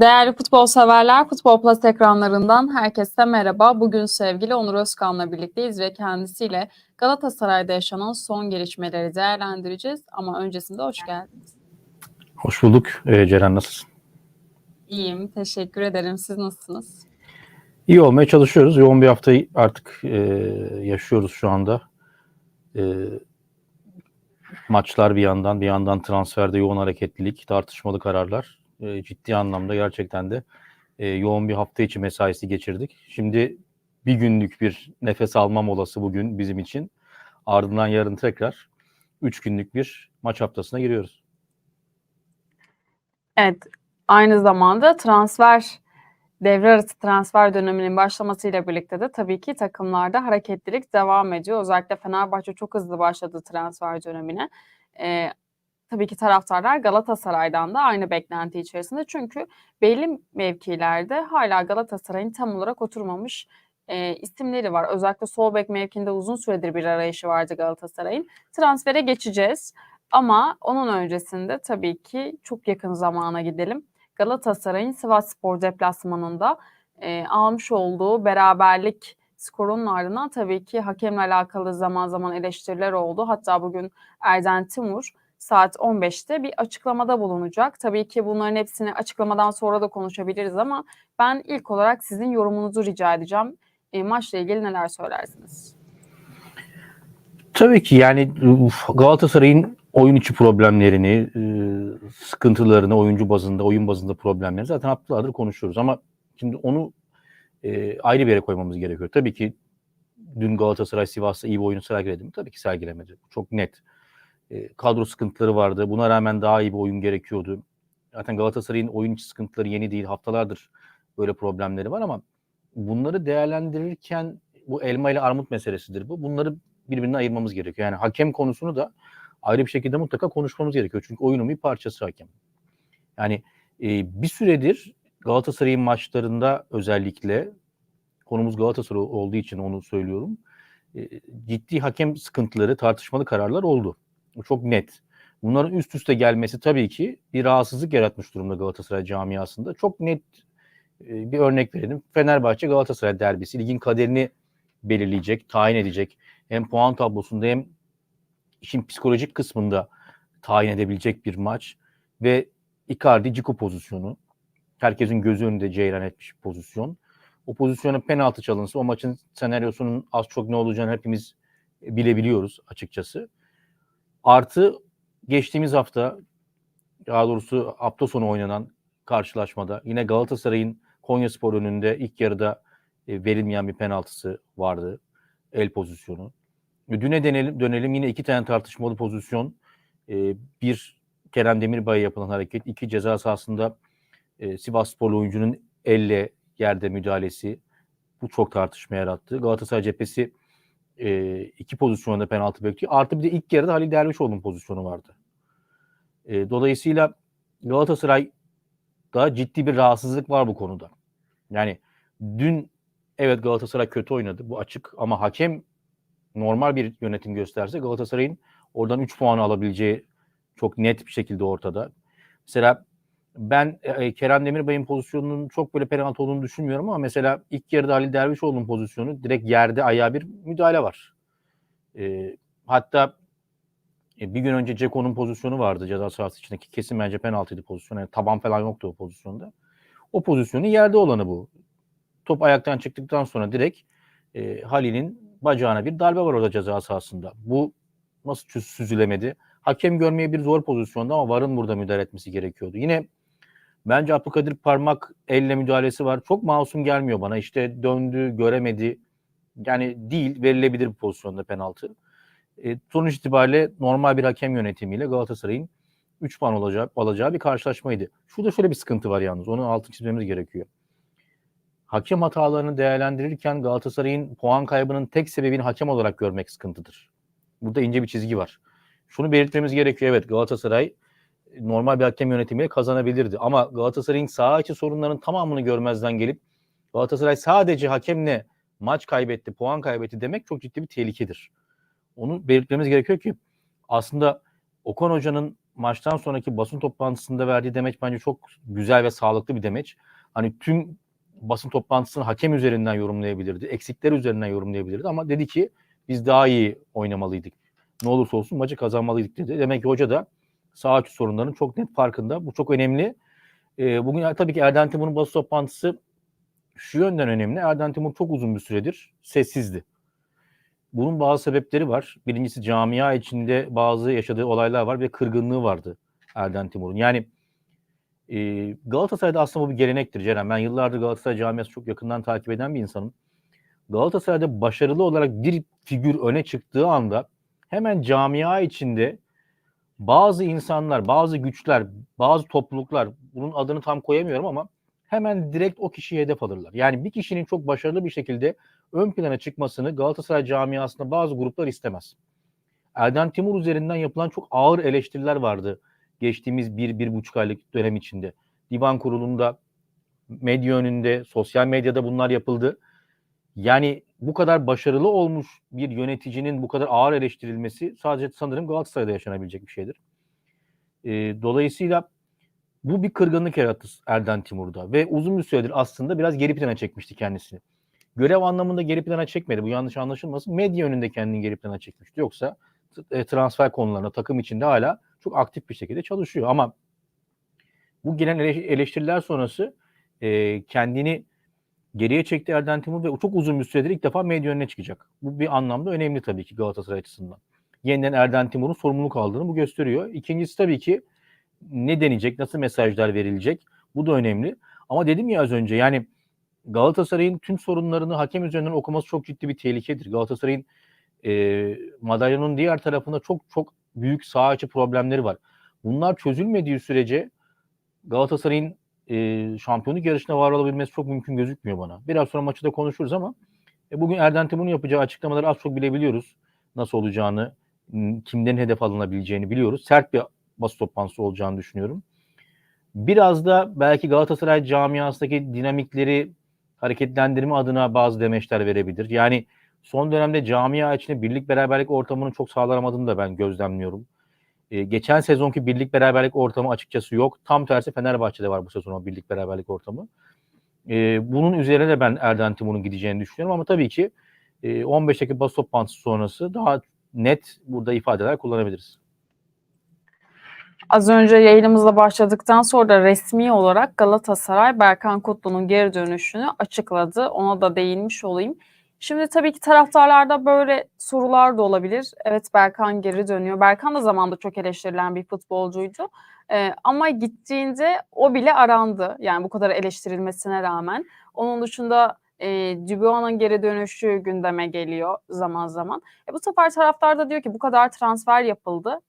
Değerli futbol severler, Futbol Plus ekranlarından herkese merhaba. Bugün sevgili Onur Özkan'la birlikteyiz ve kendisiyle Galatasaray'da yaşanan son gelişmeleri değerlendireceğiz. Ama öncesinde hoş geldiniz. Hoş bulduk. Ee, Ceren nasılsın? İyiyim, teşekkür ederim. Siz nasılsınız? İyi olmaya çalışıyoruz. Yoğun bir haftayı artık e, yaşıyoruz şu anda. E, maçlar bir yandan, bir yandan transferde yoğun hareketlilik, tartışmalı kararlar. E, ciddi anlamda gerçekten de e, yoğun bir hafta içi mesaisi geçirdik. Şimdi bir günlük bir nefes alma molası bugün bizim için. Ardından yarın tekrar üç günlük bir maç haftasına giriyoruz. Evet, aynı zamanda transfer devre arası transfer döneminin başlamasıyla birlikte de tabii ki takımlarda hareketlilik devam ediyor. Özellikle Fenerbahçe çok hızlı başladı transfer dönemine. Ee, tabii ki taraftarlar Galatasaray'dan da aynı beklenti içerisinde. Çünkü belli mevkilerde hala Galatasaray'ın tam olarak oturmamış e, isimleri var. Özellikle sol bek mevkinde uzun süredir bir arayışı vardı Galatasaray'ın. Transfere geçeceğiz. Ama onun öncesinde tabii ki çok yakın zamana gidelim. Galatasaray'ın Sivas Spor deplasmanında e, almış olduğu beraberlik skorunun ardından tabii ki hakemle alakalı zaman zaman eleştiriler oldu. Hatta bugün Erden Timur saat 15'te bir açıklamada bulunacak. Tabii ki bunların hepsini açıklamadan sonra da konuşabiliriz ama ben ilk olarak sizin yorumunuzu rica edeceğim. E, maçla ilgili neler söylersiniz? Tabii ki yani Galatasaray'ın oyun içi problemlerini, e, sıkıntılarını, oyuncu bazında, oyun bazında problemlerini zaten haftalardır konuşuyoruz. Ama şimdi onu e, ayrı bir yere koymamız gerekiyor. Tabii ki dün Galatasaray Sivas'ta iyi bir oyunu sergiledi mi? Tabii ki sergilemedi. Çok net. Kadro sıkıntıları vardı. Buna rağmen daha iyi bir oyun gerekiyordu. Zaten Galatasaray'ın oyun içi sıkıntıları yeni değil. Haftalardır böyle problemleri var ama bunları değerlendirirken bu elma ile armut meselesidir bu. Bunları birbirinden ayırmamız gerekiyor. Yani hakem konusunu da ayrı bir şekilde mutlaka konuşmamız gerekiyor. Çünkü oyunun bir parçası hakem. Yani e, bir süredir Galatasaray'ın maçlarında özellikle konumuz Galatasaray olduğu için onu söylüyorum. E, ciddi hakem sıkıntıları, tartışmalı kararlar oldu. Bu çok net. Bunların üst üste gelmesi tabii ki bir rahatsızlık yaratmış durumda Galatasaray camiasında. Çok net e, bir örnek verelim. Fenerbahçe Galatasaray derbisi ligin kaderini belirleyecek, tayin edecek. Hem puan tablosunda hem işin psikolojik kısmında tayin edebilecek bir maç ve Icardi Ciku pozisyonu. Herkesin gözü önünde ceyran etmiş bir pozisyon. O pozisyona penaltı çalınsa o maçın senaryosunun az çok ne olacağını hepimiz bilebiliyoruz açıkçası. Artı geçtiğimiz hafta daha doğrusu hafta sonu oynanan karşılaşmada yine Galatasaray'ın Konyaspor önünde ilk yarıda e, verilmeyen bir penaltısı vardı. El pozisyonu. Düne dönelim, dönelim yine iki tane tartışmalı pozisyon. E, bir Kerem Demirbay'a yapılan hareket. iki ceza sahasında e, Sivas Sporlu oyuncunun elle yerde müdahalesi. Bu çok tartışma yarattı. Galatasaray cephesi e, iki pozisyonda penaltı bekliyor. Artı bir de ilk yarıda Halil Dervişoğlu'nun pozisyonu vardı. E, dolayısıyla Galatasaray'da ciddi bir rahatsızlık var bu konuda. Yani dün evet Galatasaray kötü oynadı. Bu açık ama hakem normal bir yönetim gösterse Galatasaray'ın oradan 3 puanı alabileceği çok net bir şekilde ortada. Mesela ben e, Kerem Demirbay'ın pozisyonunun çok böyle penaltı olduğunu düşünmüyorum ama mesela ilk yarıda Halil Dervişoğlu'nun pozisyonu direkt yerde ayağa bir müdahale var. E, hatta e, bir gün önce Ceko'nun pozisyonu vardı ceza sahası içindeki kesin bence penaltıydı pozisyon. Yani taban falan yoktu o pozisyonda. O pozisyonun yerde olanı bu. Top ayaktan çıktıktan sonra direkt e, Halil'in bacağına bir darbe var orada ceza sahasında. Bu nasıl süzülemedi? Hakem görmeye bir zor pozisyonda ama VAR'ın burada müdahale etmesi gerekiyordu. Yine bence Abdülkadir parmak elle müdahalesi var. Çok masum gelmiyor bana. İşte döndü, göremedi. Yani değil, verilebilir bir pozisyonda penaltı. E, sonuç itibariyle normal bir hakem yönetimiyle Galatasaray'ın 3 puan olacağı, alacağı bir karşılaşmaydı. Şurada şöyle bir sıkıntı var yalnız. Onu altı çizmemiz gerekiyor hakem hatalarını değerlendirirken Galatasaray'ın puan kaybının tek sebebini hakem olarak görmek sıkıntıdır. Burada ince bir çizgi var. Şunu belirtmemiz gerekiyor. Evet Galatasaray normal bir hakem yönetimiyle kazanabilirdi. Ama Galatasaray'ın saha içi sorunlarının tamamını görmezden gelip Galatasaray sadece hakemle maç kaybetti, puan kaybetti demek çok ciddi bir tehlikedir. Onu belirtmemiz gerekiyor ki aslında Okan Hoca'nın maçtan sonraki basın toplantısında verdiği demeç bence çok güzel ve sağlıklı bir demeç. Hani tüm basın toplantısını hakem üzerinden yorumlayabilirdi. Eksikler üzerinden yorumlayabilirdi ama dedi ki biz daha iyi oynamalıydık. Ne olursa olsun maçı kazanmalıydık dedi. Demek ki hoca da sağ içi sorunların çok net farkında. Bu çok önemli. Ee, bugün tabii ki Erden Timur'un basın toplantısı şu yönden önemli. Erden Timur çok uzun bir süredir sessizdi. Bunun bazı sebepleri var. Birincisi camia içinde bazı yaşadığı olaylar var ve kırgınlığı vardı Erden Timur'un. Yani e, Galatasaray'da aslında bu bir gelenektir Ceren. Ben yıllardır Galatasaray camiası çok yakından takip eden bir insanım. Galatasaray'da başarılı olarak bir figür öne çıktığı anda hemen camia içinde bazı insanlar, bazı güçler, bazı topluluklar bunun adını tam koyamıyorum ama hemen direkt o kişiye hedef alırlar. Yani bir kişinin çok başarılı bir şekilde ön plana çıkmasını Galatasaray camiasında bazı gruplar istemez. Erden Timur üzerinden yapılan çok ağır eleştiriler vardı geçtiğimiz bir, bir buçuk aylık dönem içinde. Divan kurulunda, medya önünde, sosyal medyada bunlar yapıldı. Yani bu kadar başarılı olmuş bir yöneticinin bu kadar ağır eleştirilmesi sadece sanırım Galatasaray'da yaşanabilecek bir şeydir. E, dolayısıyla bu bir kırgınlık yarattı Erden Timur'da ve uzun bir süredir aslında biraz geri plana çekmişti kendisini. Görev anlamında geri plana çekmedi. Bu yanlış anlaşılmasın. Medya önünde kendini geri plana çekmişti. Yoksa e, transfer konularında takım içinde hala çok aktif bir şekilde çalışıyor. Ama bu gelen eleştiriler sonrası e, kendini geriye çekti Erden Timur ve çok uzun bir süredir ilk defa medya önüne çıkacak. Bu bir anlamda önemli tabii ki Galatasaray açısından. Yeniden Erden Timur'un sorumluluk aldığını bu gösteriyor. İkincisi tabii ki ne denecek, nasıl mesajlar verilecek bu da önemli. Ama dedim ya az önce yani Galatasaray'ın tüm sorunlarını hakem üzerinden okuması çok ciddi bir tehlikedir. Galatasaray'ın e, madalyanın diğer tarafında çok çok büyük sağ içi problemleri var. Bunlar çözülmediği sürece Galatasaray'ın e, şampiyonluk yarışına var olabilmesi çok mümkün gözükmüyor bana. Biraz sonra maçı da konuşuruz ama e, bugün Erden Timur'un yapacağı açıklamaları az çok bilebiliyoruz. Nasıl olacağını, kimden hedef alınabileceğini biliyoruz. Sert bir basın toplantısı olacağını düşünüyorum. Biraz da belki Galatasaray camiasındaki dinamikleri hareketlendirme adına bazı demeçler verebilir. Yani son dönemde camia içinde birlik beraberlik ortamının çok sağlanamadığını da ben gözlemliyorum. Ee, geçen sezonki birlik beraberlik ortamı açıkçası yok. Tam tersi Fenerbahçe'de var bu sezon o birlik beraberlik ortamı. Ee, bunun üzerine de ben Erden Timur'un gideceğini düşünüyorum ama tabii ki e, 15 Ekim basın toplantısı sonrası daha net burada ifadeler kullanabiliriz. Az önce yayınımıza başladıktan sonra da resmi olarak Galatasaray Berkan Kutlu'nun geri dönüşünü açıkladı. Ona da değinmiş olayım. Şimdi tabii ki taraftarlarda böyle sorular da olabilir. Evet Berkan geri dönüyor. Berkan da zamanda çok eleştirilen bir futbolcuydu. Ee, ama gittiğinde o bile arandı. Yani bu kadar eleştirilmesine rağmen. Onun dışında e, Dubuis'un geri dönüşü gündeme geliyor zaman zaman. E, bu sefer taraftar da diyor ki bu kadar transfer yapıldı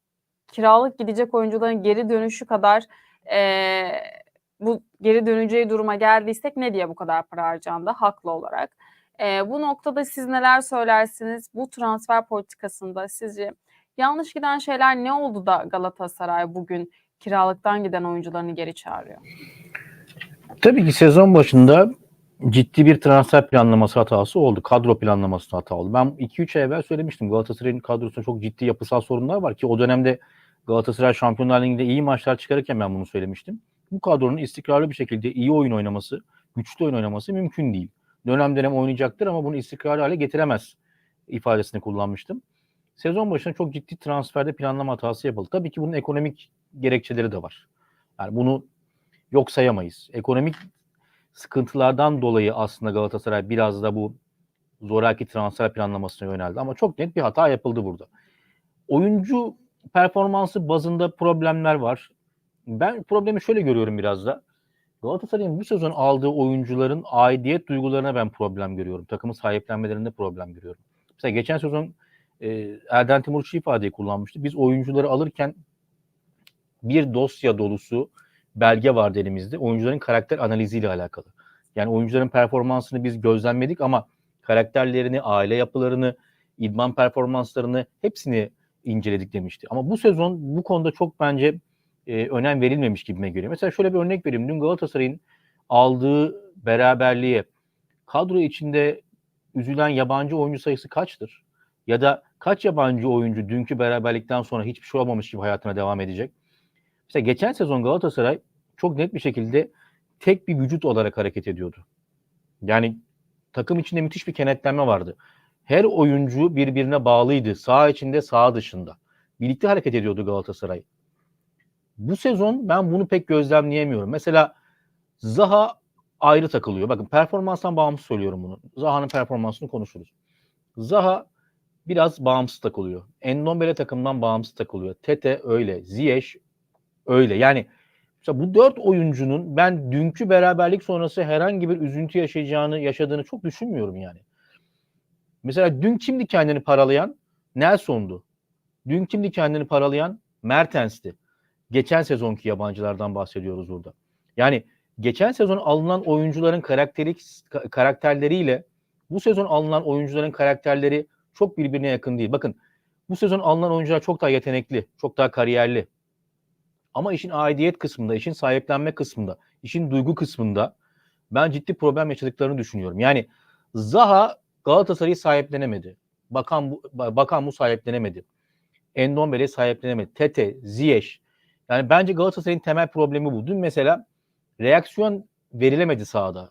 kiralık gidecek oyuncuların geri dönüşü kadar e, bu geri döneceği duruma geldiysek ne diye bu kadar para harcandı haklı olarak. E, bu noktada siz neler söylersiniz? Bu transfer politikasında sizce yanlış giden şeyler ne oldu da Galatasaray bugün kiralıktan giden oyuncularını geri çağırıyor? Tabii ki sezon başında ciddi bir transfer planlaması hatası oldu. Kadro planlaması hata oldu. Ben 2-3 ay evvel söylemiştim. Galatasaray'ın kadrosunda çok ciddi yapısal sorunlar var ki o dönemde Galatasaray Şampiyonlar Ligi'nde iyi maçlar çıkarırken ben bunu söylemiştim. Bu kadronun istikrarlı bir şekilde iyi oyun oynaması, güçlü oyun oynaması mümkün değil. Dönem dönem oynayacaktır ama bunu istikrarlı hale getiremez ifadesini kullanmıştım. Sezon başında çok ciddi transferde planlama hatası yapıldı. Tabii ki bunun ekonomik gerekçeleri de var. Yani bunu yok sayamayız. Ekonomik sıkıntılardan dolayı aslında Galatasaray biraz da bu zoraki transfer planlamasına yöneldi. Ama çok net bir hata yapıldı burada. Oyuncu performansı bazında problemler var. Ben problemi şöyle görüyorum biraz da. Galatasaray'ın bu sezon aldığı oyuncuların aidiyet duygularına ben problem görüyorum. Takımı sahiplenmelerinde problem görüyorum. Mesela geçen sezon e, Erden Timur şu ifadeyi kullanmıştı. Biz oyuncuları alırken bir dosya dolusu belge vardı elimizde. Oyuncuların karakter analiziyle alakalı. Yani oyuncuların performansını biz gözlemledik ama karakterlerini, aile yapılarını, idman performanslarını hepsini inceledik demişti. Ama bu sezon bu konuda çok bence e, önem verilmemiş gibime geliyor. Mesela şöyle bir örnek vereyim. Dün Galatasaray'ın aldığı beraberliğe kadro içinde üzülen yabancı oyuncu sayısı kaçtır? Ya da kaç yabancı oyuncu dünkü beraberlikten sonra hiçbir şey olmamış gibi hayatına devam edecek? Mesela geçen sezon Galatasaray çok net bir şekilde tek bir vücut olarak hareket ediyordu. Yani takım içinde müthiş bir kenetlenme vardı. Her oyuncu birbirine bağlıydı. Sağ içinde, sağ dışında. Birlikte hareket ediyordu Galatasaray. Bu sezon ben bunu pek gözlemleyemiyorum. Mesela Zaha ayrı takılıyor. Bakın performanstan bağımsız söylüyorum bunu. Zaha'nın performansını konuşuruz. Zaha biraz bağımsız takılıyor. Endombele takımdan bağımsız takılıyor. Tete öyle. Ziyech öyle. Yani mesela bu dört oyuncunun ben dünkü beraberlik sonrası herhangi bir üzüntü yaşayacağını, yaşadığını çok düşünmüyorum yani. Mesela dün kimdi kendini paralayan? Nelson'du. Dün kimdi kendini paralayan? Mertens'ti. Geçen sezonki yabancılardan bahsediyoruz burada. Yani geçen sezon alınan oyuncuların karakterik karakterleriyle bu sezon alınan oyuncuların karakterleri çok birbirine yakın değil. Bakın bu sezon alınan oyuncular çok daha yetenekli, çok daha kariyerli. Ama işin aidiyet kısmında, işin sahiplenme kısmında, işin duygu kısmında ben ciddi problem yaşadıklarını düşünüyorum. Yani Zaha Galatasaray'ı sahiplenemedi. Bakan bu, bakan bu sahiplenemedi. Endombele sahiplenemedi. Tete, Ziyech. Yani bence Galatasaray'ın temel problemi bu. Dün mesela reaksiyon verilemedi sahada.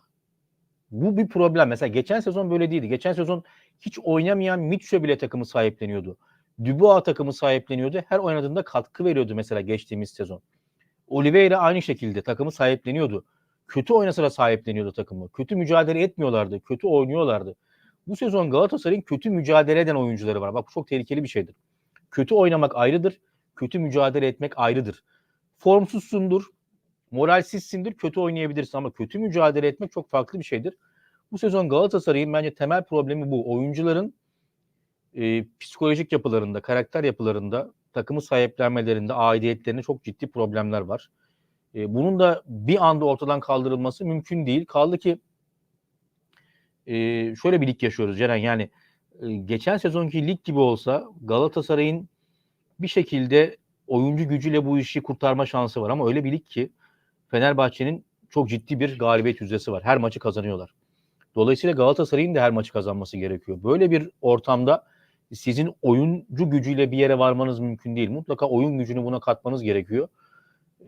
Bu bir problem. Mesela geçen sezon böyle değildi. Geçen sezon hiç oynamayan Mitchell bile takımı sahipleniyordu. Dubois takımı sahipleniyordu. Her oynadığında katkı veriyordu mesela geçtiğimiz sezon. Oliveira aynı şekilde takımı sahipleniyordu. Kötü oynasa da sahipleniyordu takımı. Kötü mücadele etmiyorlardı. Kötü oynuyorlardı. Bu sezon Galatasaray'ın kötü mücadele eden oyuncuları var. Bak bu çok tehlikeli bir şeydir. Kötü oynamak ayrıdır. Kötü mücadele etmek ayrıdır. Formsuzsundur. Moralsizsindir. Kötü oynayabilirsin ama kötü mücadele etmek çok farklı bir şeydir. Bu sezon Galatasaray'ın bence temel problemi bu. Oyuncuların e, psikolojik yapılarında, karakter yapılarında, takımı sahiplenmelerinde, aidiyetlerinde çok ciddi problemler var. E, bunun da bir anda ortadan kaldırılması mümkün değil. Kaldı ki e, şöyle bir lig yaşıyoruz Ceren. Yani e, geçen sezonki lig gibi olsa Galatasaray'ın bir şekilde oyuncu gücüyle bu işi kurtarma şansı var. Ama öyle bir lig ki Fenerbahçe'nin çok ciddi bir galibiyet yüzdesi var. Her maçı kazanıyorlar. Dolayısıyla Galatasaray'ın da her maçı kazanması gerekiyor. Böyle bir ortamda sizin oyuncu gücüyle bir yere varmanız mümkün değil. Mutlaka oyun gücünü buna katmanız gerekiyor.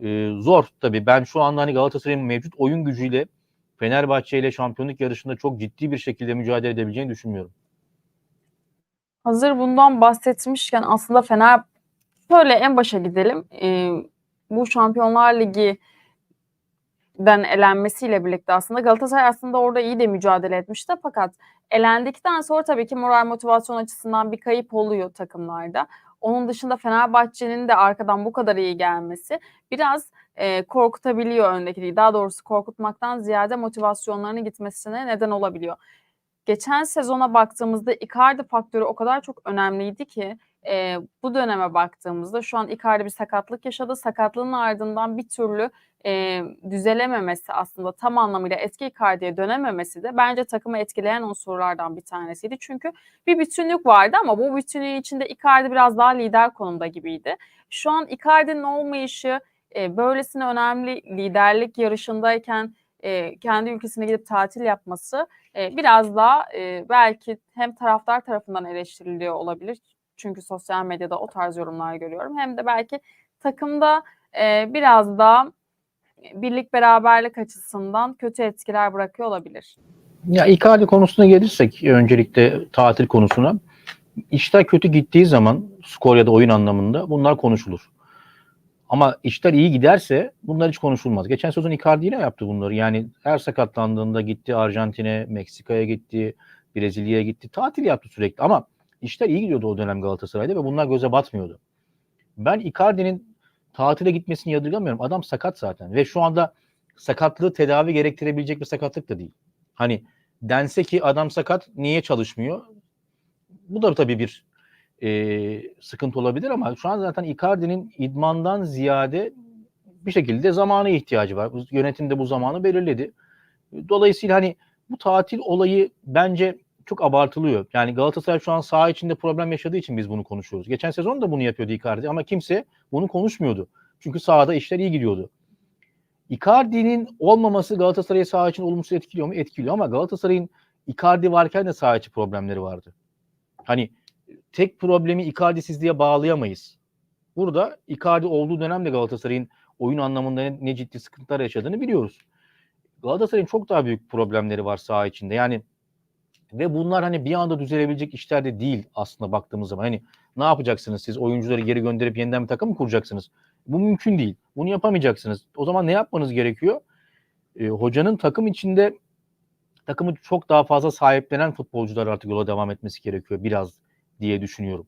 Ee, zor tabii. Ben şu anda hani Galatasaray'ın mevcut oyun gücüyle Fenerbahçe ile şampiyonluk yarışında çok ciddi bir şekilde mücadele edebileceğini düşünmüyorum. Hazır bundan bahsetmişken aslında Fener şöyle en başa gidelim. Ee, bu Şampiyonlar Ligi den elenmesiyle birlikte aslında Galatasaray aslında orada iyi de mücadele etmişti fakat elendikten sonra tabii ki moral motivasyon açısından bir kayıp oluyor takımlarda. Onun dışında Fenerbahçe'nin de arkadan bu kadar iyi gelmesi biraz e, korkutabiliyor öndeki Daha doğrusu korkutmaktan ziyade motivasyonlarının gitmesine neden olabiliyor. Geçen sezona baktığımızda Icardi faktörü o kadar çok önemliydi ki e, bu döneme baktığımızda şu an Icardi bir sakatlık yaşadı. Sakatlığın ardından bir türlü e, düzelememesi aslında tam anlamıyla eski Icardi'ye dönememesi de bence takımı etkileyen unsurlardan bir tanesiydi. Çünkü bir bütünlük vardı ama bu bütünlüğün içinde Icardi biraz daha lider konumda gibiydi. Şu an Icardi'nin olmayışı e, böylesine önemli liderlik yarışındayken e, kendi ülkesine gidip tatil yapması e, biraz daha e, belki hem taraftar tarafından eleştiriliyor olabilir. Çünkü sosyal medyada o tarz yorumlar görüyorum. Hem de belki takımda e, biraz daha birlik beraberlik açısından kötü etkiler bırakıyor olabilir. Ya Icardi konusuna gelirsek öncelikle tatil konusuna. İşler kötü gittiği zaman skor ya da oyun anlamında bunlar konuşulur. Ama işler iyi giderse bunlar hiç konuşulmaz. Geçen sezon Icardi ile yaptı bunları. Yani her sakatlandığında gitti Arjantin'e, Meksika'ya gitti, Brezilya'ya gitti. Tatil yaptı sürekli ama işler iyi gidiyordu o dönem Galatasaray'da ve bunlar göze batmıyordu. Ben Icardi'nin tatile gitmesini yadırgamıyorum. Adam sakat zaten ve şu anda sakatlığı tedavi gerektirebilecek bir sakatlık da değil. Hani dense ki adam sakat niye çalışmıyor? Bu da tabii bir e, sıkıntı olabilir ama şu an zaten Icardi'nin idmandan ziyade bir şekilde zamana ihtiyacı var. Yönetim de bu zamanı belirledi. Dolayısıyla hani bu tatil olayı bence çok abartılıyor. Yani Galatasaray şu an saha içinde problem yaşadığı için biz bunu konuşuyoruz. Geçen sezon da bunu yapıyordu Icardi ama kimse bunu konuşmuyordu. Çünkü sahada işler iyi gidiyordu. Icardi'nin olmaması Galatasaray'ı saha için olumsuz etkiliyor mu? Etkiliyor ama Galatasaray'ın Icardi varken de saha içi problemleri vardı. Hani tek problemi Icardi'sizliğe bağlayamayız. Burada Icardi olduğu dönemde Galatasaray'ın oyun anlamında ne, ne ciddi sıkıntılar yaşadığını biliyoruz. Galatasaray'ın çok daha büyük problemleri var saha içinde. Yani ve bunlar hani bir anda düzelebilecek işler de değil aslında baktığımız zaman. Hani ne yapacaksınız siz? Oyuncuları geri gönderip yeniden bir takım mı kuracaksınız? Bu mümkün değil. Bunu yapamayacaksınız. O zaman ne yapmanız gerekiyor? E, hocanın takım içinde takımı çok daha fazla sahiplenen futbolcular artık yola devam etmesi gerekiyor biraz diye düşünüyorum.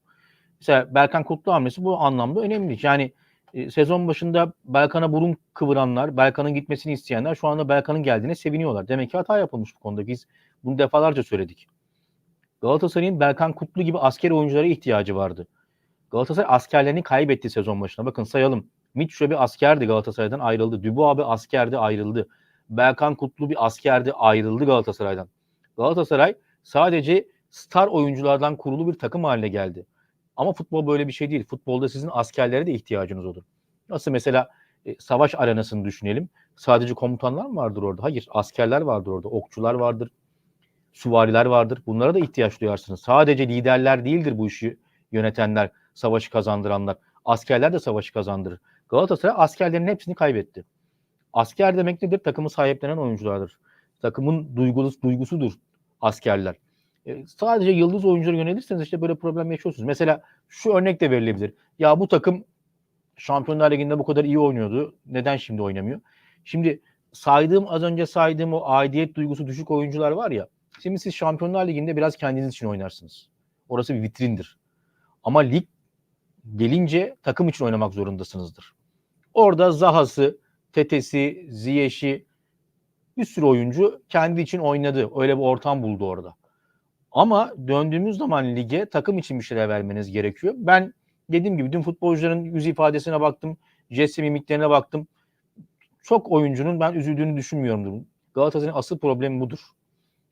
Mesela Berkan Kutlu hamlesi bu anlamda önemli. Yani e, sezon başında Belkan'a burun kıvıranlar, Belkan'ın gitmesini isteyenler şu anda Belkan'ın geldiğine seviniyorlar. Demek ki hata yapılmış bu konuda. Biz bunu defalarca söyledik. Galatasaray'ın Belkan Kutlu gibi asker oyunculara ihtiyacı vardı. Galatasaray askerlerini kaybetti sezon başına. Bakın sayalım. Mitchell bir askerdi Galatasaray'dan ayrıldı. Dubu abi askerdi ayrıldı. Belkan Kutlu bir askerdi ayrıldı Galatasaray'dan. Galatasaray sadece star oyunculardan kurulu bir takım haline geldi. Ama futbol böyle bir şey değil. Futbolda sizin askerlere de ihtiyacınız olur. Nasıl mesela e, savaş arenasını düşünelim. Sadece komutanlar mı vardır orada? Hayır. Askerler vardır orada. Okçular vardır. Süvariler vardır. Bunlara da ihtiyaç duyarsınız. Sadece liderler değildir bu işi yönetenler, savaşı kazandıranlar. Askerler de savaşı kazandırır. Galatasaray askerlerin hepsini kaybetti. Asker demek nedir? Takımı sahiplenen oyunculardır. Takımın duygusu, duygusudur askerler. E, sadece yıldız oyunculara yönelirseniz işte böyle problem yaşıyorsunuz. Mesela şu örnek de verilebilir. Ya bu takım Şampiyonlar Ligi'nde bu kadar iyi oynuyordu. Neden şimdi oynamıyor? Şimdi saydığım az önce saydığım o aidiyet duygusu düşük oyuncular var ya. Şimdi siz Şampiyonlar Ligi'nde biraz kendiniz için oynarsınız. Orası bir vitrindir. Ama lig gelince takım için oynamak zorundasınızdır. Orada Zaha'sı, Tetesi, Ziyeş'i bir sürü oyuncu kendi için oynadı. Öyle bir ortam buldu orada. Ama döndüğümüz zaman lige takım için bir şeyler vermeniz gerekiyor. Ben dediğim gibi dün futbolcuların yüz ifadesine baktım. Jesse mimiklerine baktım. Çok oyuncunun ben üzüldüğünü düşünmüyorum. Galatasaray'ın asıl problemi budur.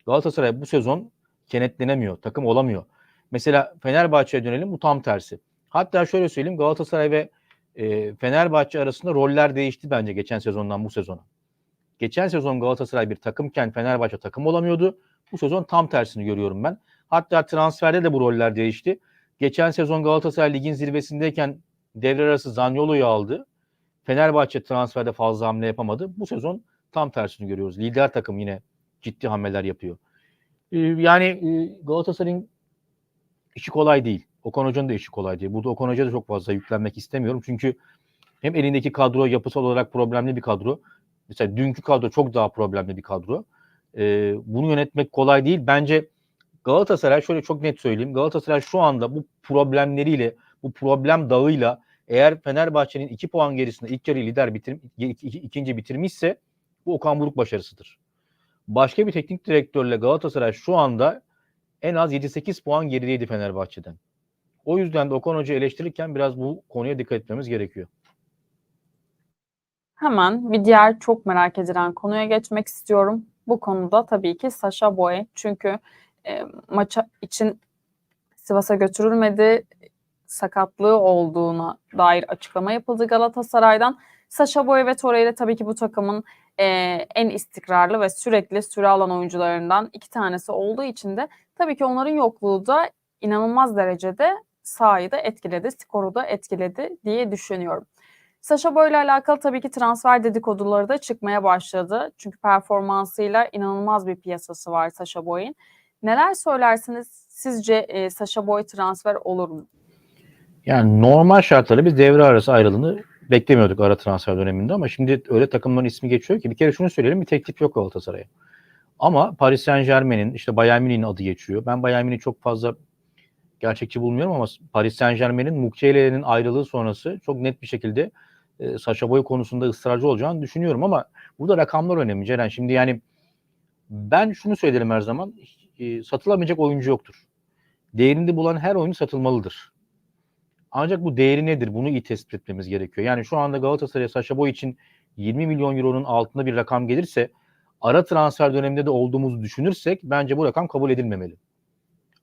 Galatasaray bu sezon kenetlenemiyor. Takım olamıyor. Mesela Fenerbahçe'ye dönelim bu tam tersi. Hatta şöyle söyleyeyim Galatasaray ve e, Fenerbahçe arasında roller değişti bence geçen sezondan bu sezona. Geçen sezon Galatasaray bir takımken Fenerbahçe takım olamıyordu. Bu sezon tam tersini görüyorum ben. Hatta transferde de bu roller değişti. Geçen sezon Galatasaray ligin zirvesindeyken devre arası Zaniolo'yu aldı. Fenerbahçe transferde fazla hamle yapamadı. Bu sezon tam tersini görüyoruz. Lider takım yine ciddi hamleler yapıyor. Ee, yani e, Galatasaray'ın işi kolay değil. Okan Hoca'nın da işi kolay değil. Burada Okan Hoca'ya da çok fazla yüklenmek istemiyorum. Çünkü hem elindeki kadro yapısal olarak problemli bir kadro. Mesela dünkü kadro çok daha problemli bir kadro. Ee, bunu yönetmek kolay değil. Bence Galatasaray şöyle çok net söyleyeyim. Galatasaray şu anda bu problemleriyle, bu problem dağıyla eğer Fenerbahçe'nin 2 puan gerisinde ilk yarı lider bitir, ikinci bitirmişse bu Okan Buruk başarısıdır. Başka bir teknik direktörle Galatasaray şu anda en az 7-8 puan gerideydi Fenerbahçe'den. O yüzden de Okan Hoca eleştirirken biraz bu konuya dikkat etmemiz gerekiyor. Hemen bir diğer çok merak edilen konuya geçmek istiyorum. Bu konuda tabii ki Sasha Boy. Çünkü e, maça için Sivas'a götürülmedi. Sakatlığı olduğuna dair açıklama yapıldı Galatasaray'dan. Sasha Boy ve Torreira tabii ki bu takımın e, en istikrarlı ve sürekli süre alan oyuncularından iki tanesi olduğu için de tabii ki onların yokluğu da inanılmaz derecede sahayı da etkiledi, skoru da etkiledi diye düşünüyorum. Sasha Boy ile alakalı tabii ki transfer dedikoduları da çıkmaya başladı. Çünkü performansıyla inanılmaz bir piyasası var Sasha Boy'un. Neler söylersiniz? Sizce e, Sasha Boy transfer olur mu? Yani normal şartlarda biz devre arası ayrılığını beklemiyorduk ara transfer döneminde ama şimdi öyle takımların ismi geçiyor ki bir kere şunu söyleyelim bir teklif yok Galatasaray'a. Ama Paris Saint Germain'in işte Bayern Münih'in adı geçiyor. Ben Bayern Münih'i çok fazla gerçekçi bulmuyorum ama Paris Saint Germain'in Mukiele'nin ayrılığı sonrası çok net bir şekilde e, Sasha Boy konusunda ısrarcı olacağını düşünüyorum ama burada rakamlar önemli Ceren. Şimdi yani ben şunu söylerim her zaman e, satılamayacak oyuncu yoktur. Değerini bulan her oyuncu satılmalıdır. Ancak bu değeri nedir? Bunu iyi tespit etmemiz gerekiyor. Yani şu anda Galatasaray Sasha Boy için 20 milyon euronun altında bir rakam gelirse ara transfer döneminde de olduğumuzu düşünürsek bence bu rakam kabul edilmemeli.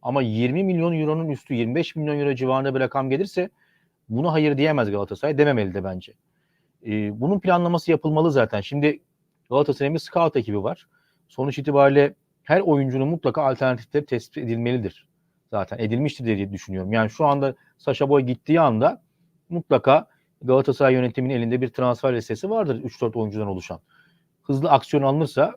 Ama 20 milyon euronun üstü 25 milyon euro civarında bir rakam gelirse bunu hayır diyemez Galatasaray dememeli de bence. Ee, bunun planlaması yapılmalı zaten. Şimdi Galatasaray'ın bir scout ekibi var. Sonuç itibariyle her oyuncunun mutlaka alternatifleri tespit edilmelidir. Zaten edilmiştir diye düşünüyorum. Yani şu anda Sasha Boy gittiği anda mutlaka Galatasaray yönetiminin elinde bir transfer listesi vardır 3-4 oyuncudan oluşan. Hızlı aksiyon alınırsa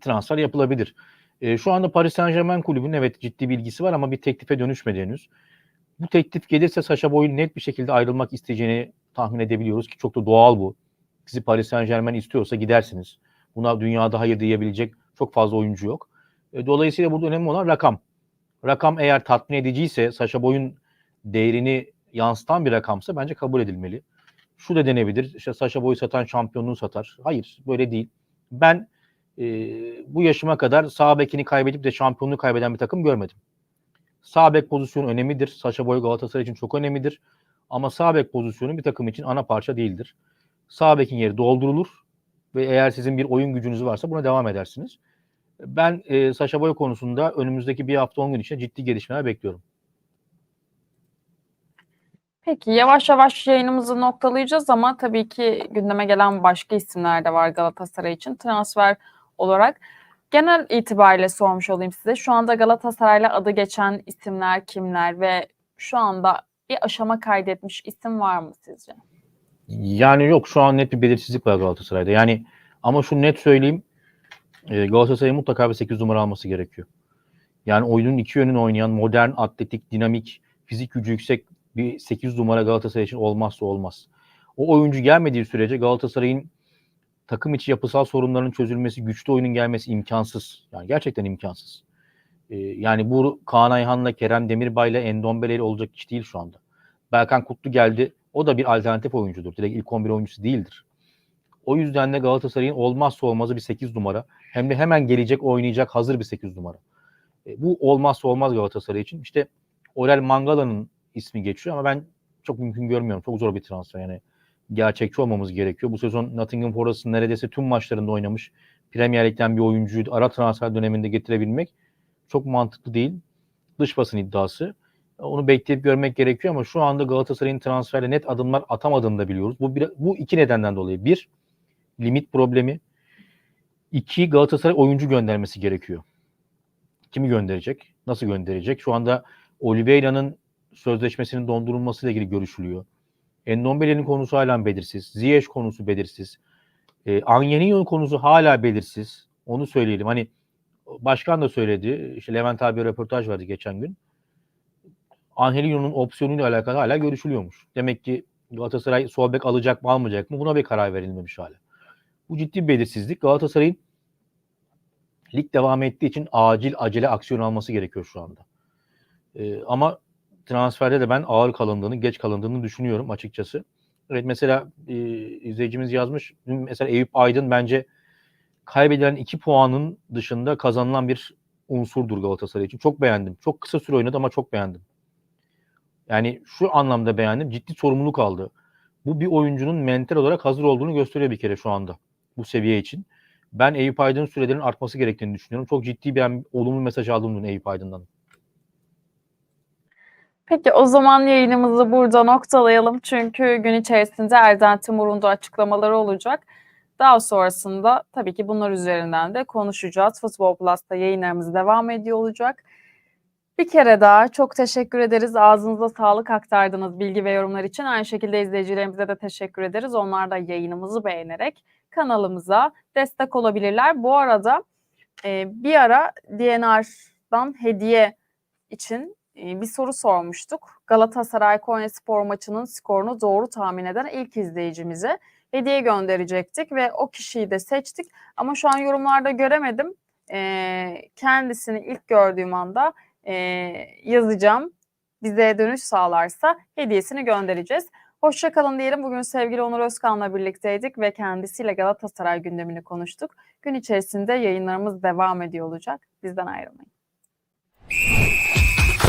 transfer yapılabilir. E, şu anda Paris Saint Germain kulübünün evet ciddi bir ilgisi var ama bir teklife dönüşmedi henüz. Bu teklif gelirse Sacha Boey'un net bir şekilde ayrılmak isteyeceğini tahmin edebiliyoruz ki çok da doğal bu. Sizi Paris Saint Germain istiyorsa gidersiniz. Buna dünyada hayır diyebilecek çok fazla oyuncu yok. E, dolayısıyla burada önemli olan rakam. Rakam eğer tatmin ediciyse, Sacha Boey'un değerini yansıtan bir rakamsa bence kabul edilmeli. Şu da denebilir. İşte Sacha Boey satan şampiyonluğu satar. Hayır, böyle değil. Ben e, bu yaşıma kadar sağ bekini kaybedip de şampiyonluğu kaybeden bir takım görmedim. Sağ bek pozisyonu önemlidir. Sacha Boey Galatasaray için çok önemlidir. Ama sağ bek pozisyonu bir takım için ana parça değildir. Sağ bekin yeri doldurulur ve eğer sizin bir oyun gücünüz varsa buna devam edersiniz. Ben e, Sacha Boey konusunda önümüzdeki bir hafta 10 gün içinde ciddi gelişmeler bekliyorum. Peki yavaş yavaş yayınımızı noktalayacağız ama tabii ki gündeme gelen başka isimler de var Galatasaray için transfer olarak. Genel itibariyle sormuş olayım size. Şu anda Galatasaray'la adı geçen isimler kimler ve şu anda bir aşama kaydetmiş isim var mı sizce? Yani yok şu an net bir belirsizlik var Galatasaray'da. Yani ama şu net söyleyeyim e, Galatasaray'ın mutlaka bir 8 numara alması gerekiyor. Yani oyunun iki yönünü oynayan modern, atletik, dinamik, fizik gücü yüksek bir 8 numara Galatasaray için olmazsa olmaz. O oyuncu gelmediği sürece Galatasaray'ın takım içi yapısal sorunların çözülmesi, güçlü oyunun gelmesi imkansız. Yani gerçekten imkansız. Ee, yani bu Kaan Ayhan'la, Kerem Demirbay'la, Endombele'yle olacak iş değil şu anda. Berkan Kutlu geldi. O da bir alternatif oyuncudur. Direkt ilk 11 oyuncusu değildir. O yüzden de Galatasaray'ın olmazsa olmazı bir 8 numara. Hem de hemen gelecek oynayacak hazır bir 8 numara. E, bu olmazsa olmaz Galatasaray için. İşte Orel Mangala'nın ismi geçiyor ama ben çok mümkün görmüyorum. Çok zor bir transfer yani. Gerçekçi olmamız gerekiyor. Bu sezon Nottingham Forest'ın neredeyse tüm maçlarında oynamış. Premier Lig'den bir oyuncuyu ara transfer döneminde getirebilmek çok mantıklı değil. Dış basın iddiası. Onu bekleyip görmek gerekiyor ama şu anda Galatasaray'ın transferle net adımlar atamadığını da biliyoruz. Bu, bir, bu iki nedenden dolayı. Bir, limit problemi. İki, Galatasaray oyuncu göndermesi gerekiyor. Kimi gönderecek? Nasıl gönderecek? Şu anda Oliveira'nın sözleşmesinin dondurulmasıyla ilgili görüşülüyor. Endombele'nin konusu hala belirsiz. Ziyech konusu belirsiz. E, Angelino konusu hala belirsiz. Onu söyleyelim. Hani başkan da söyledi. İşte Levent abi röportaj vardı geçen gün. Angelino'nun opsiyonuyla alakalı hala görüşülüyormuş. Demek ki Galatasaray sol bek alacak mı almayacak mı buna bir karar verilmemiş hala. Bu ciddi bir belirsizlik. Galatasaray'ın lig devam ettiği için acil acele aksiyon alması gerekiyor şu anda. Ee, ama transferde de ben ağır kalındığını, geç kalındığını düşünüyorum açıkçası. Evet mesela e, izleyicimiz yazmış. Mesela Eyüp Aydın bence kaybedilen iki puanın dışında kazanılan bir unsurdur Galatasaray için. Çok beğendim. Çok kısa süre oynadı ama çok beğendim. Yani şu anlamda beğendim. Ciddi sorumluluk aldı. Bu bir oyuncunun mental olarak hazır olduğunu gösteriyor bir kere şu anda. Bu seviye için. Ben Eyüp Aydın'ın sürelerinin artması gerektiğini düşünüyorum. Çok ciddi bir olumlu mesaj aldım dün Eyüp Aydın'dan. Peki o zaman yayınımızı burada noktalayalım. Çünkü gün içerisinde Erden Timur'un da açıklamaları olacak. Daha sonrasında tabii ki bunlar üzerinden de konuşacağız. Futbol Plus'ta yayınlarımız devam ediyor olacak. Bir kere daha çok teşekkür ederiz. Ağzınıza sağlık aktardığınız bilgi ve yorumlar için. Aynı şekilde izleyicilerimize de teşekkür ederiz. Onlar da yayınımızı beğenerek kanalımıza destek olabilirler. Bu arada e, bir ara DNR'dan hediye için e, bir soru sormuştuk. Galatasaray Konya Spor maçının skorunu doğru tahmin eden ilk izleyicimize hediye gönderecektik ve o kişiyi de seçtik. Ama şu an yorumlarda göremedim. E, kendisini ilk gördüğüm anda e, yazacağım. Bize dönüş sağlarsa hediyesini göndereceğiz. Hoşçakalın diyelim. Bugün sevgili Onur Özkan'la birlikteydik ve kendisiyle Galatasaray gündemini konuştuk. Gün içerisinde yayınlarımız devam ediyor olacak. Bizden ayrılmayın.